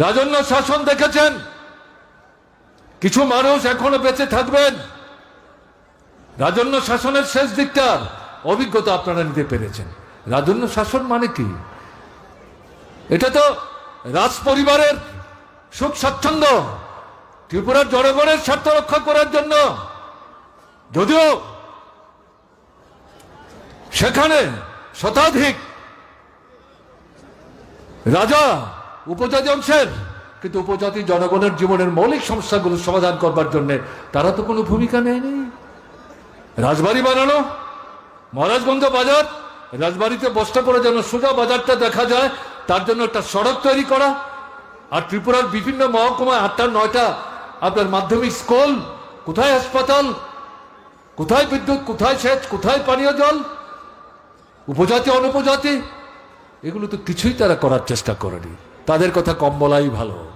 রাজন্য শাসন দেখেছেন? কিছু মানুষ এখনও বেঁচে থাকবেন। রাজন্য শাসনের শেষ দিকটার অভিজ্ঞতা আপনারা নিতে পেরেছেন। রাজন্য শাসন মানে কি? এটা তো রাজ পরিবারের সুখ স্বাচ্ছন্দ্য, ত্রিপুরার জনগণের স্বার্থ রক্ষা করার জন্য। যদিও সেখানে শতাধিক রাজা উপজাতি অংশের, কিন্তু উপজাতি জনগণের জীবনের মৌলিক সমস্যাগুলো সমাধান করবার জন্য তারা তো কোনো ভূমিকা নেয়নি। রাজবাড়ি বানানো মহারাজগঞ্জ বাজার রাজবাড়িতে বসতে পড়ে যেন সোজা বাজারটা দেখা যায়, তার জন্য একটা সড়ক তৈরি করা, আর ত্রিপুরার বিভিন্ন মহকুমায় আটটা, নয়টা আপনার মাধ্যমিক স্কুল, কোথায় হাসপাতাল, কোথায় বিদ্যুৎ, কোথায় সেচ, কোথায় পানীয় জল, উপজাতি, অনুপজাতি, এগুলো তো কিছুই তারা করার চেষ্টা করেনি। তাদের কথা কম বলাই ভালো।